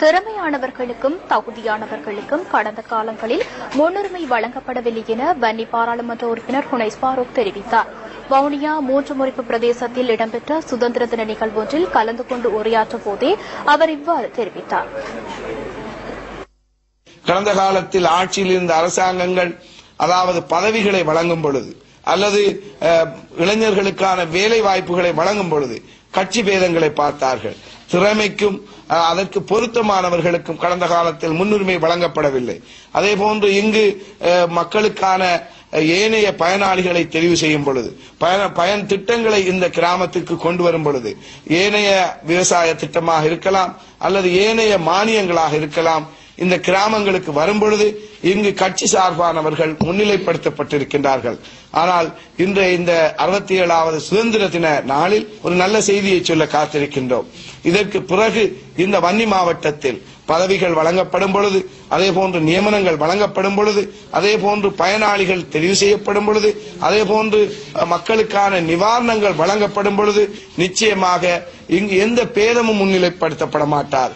திறமையானவர்களுக்கும் தகுதியானவர்களுக்கும் கடந்த காலங்களில் முன்னுரிமை வழங்கப்படவில்லை என வன்னி பாராளுமன்ற உறுப்பினர் ஹுனைஸ் பாரூக் தெரிவித்தார். வவுனியா மூன்று முறிப்பு பிரதேசத்தில் இடம்பெற்ற சுதந்திர தின நிகழ்வொன்றில் கலந்து கொண்டு உரையாற்றும் போதே அவர் இவ்வாறு தெரிவித்தார். கடந்த காலத்தில் ஆட்சியில் இருந்த அரசாங்கங்கள் அதாவது பதவிகளை வழங்கும் பொழுது அல்லது இளைஞர்களுக்கான வேலை வாய்ப்புகளை வழங்கும் பொழுது கட்சி பேதங்களை பார்த்தார்கள். திறமைக்கும் அதற்கு பொருத்தமானவர்களுக்கும் கடந்த காலத்தில் முன்னுரிமை வழங்கப்படவில்லை. அதே போன்று இங்கு மக்களுக்கான ஏனைய பயனாளிகளை தெரிவு செய்யும் பொழுது பயன பயன் திட்டங்களை இந்த கிராமத்திற்கு கொண்டு வரும் பொழுது ஏனைய விவசாய திட்டமாக இருக்கலாம் அல்லது ஏனைய மானியங்களாக இருக்கலாம் இந்த கிராமங்களுக்கு வரும்பொழுது இங்கு கட்சி சார்பானவர்கள் முன்னிலைப்படுத்தப்பட்டிருக்கின்றார்கள். ஆனால் இன்றைய இந்த அறுபத்தி ஏழாவது சுதந்திர தின நாளில் ஒரு நல்ல செய்தியை சொல்ல காத்திருக்கின்றோம். இதற்கு பிறகு இந்த வன்னி மாவட்டத்தில் பதவிகள் வழங்கப்படும் பொழுது அதே போன்று நியமனங்கள் வழங்கப்படும் பொழுது அதே போன்று பயனாளிகள் தெரிவு செய்யப்படும் பொழுது அதே போன்று மக்களுக்கான நிவாரணங்கள் வழங்கப்படும் பொழுது நிச்சயமாக இங்கு எந்த பேதமும் முன்னிலைப்படுத்தப்பட மாட்டார்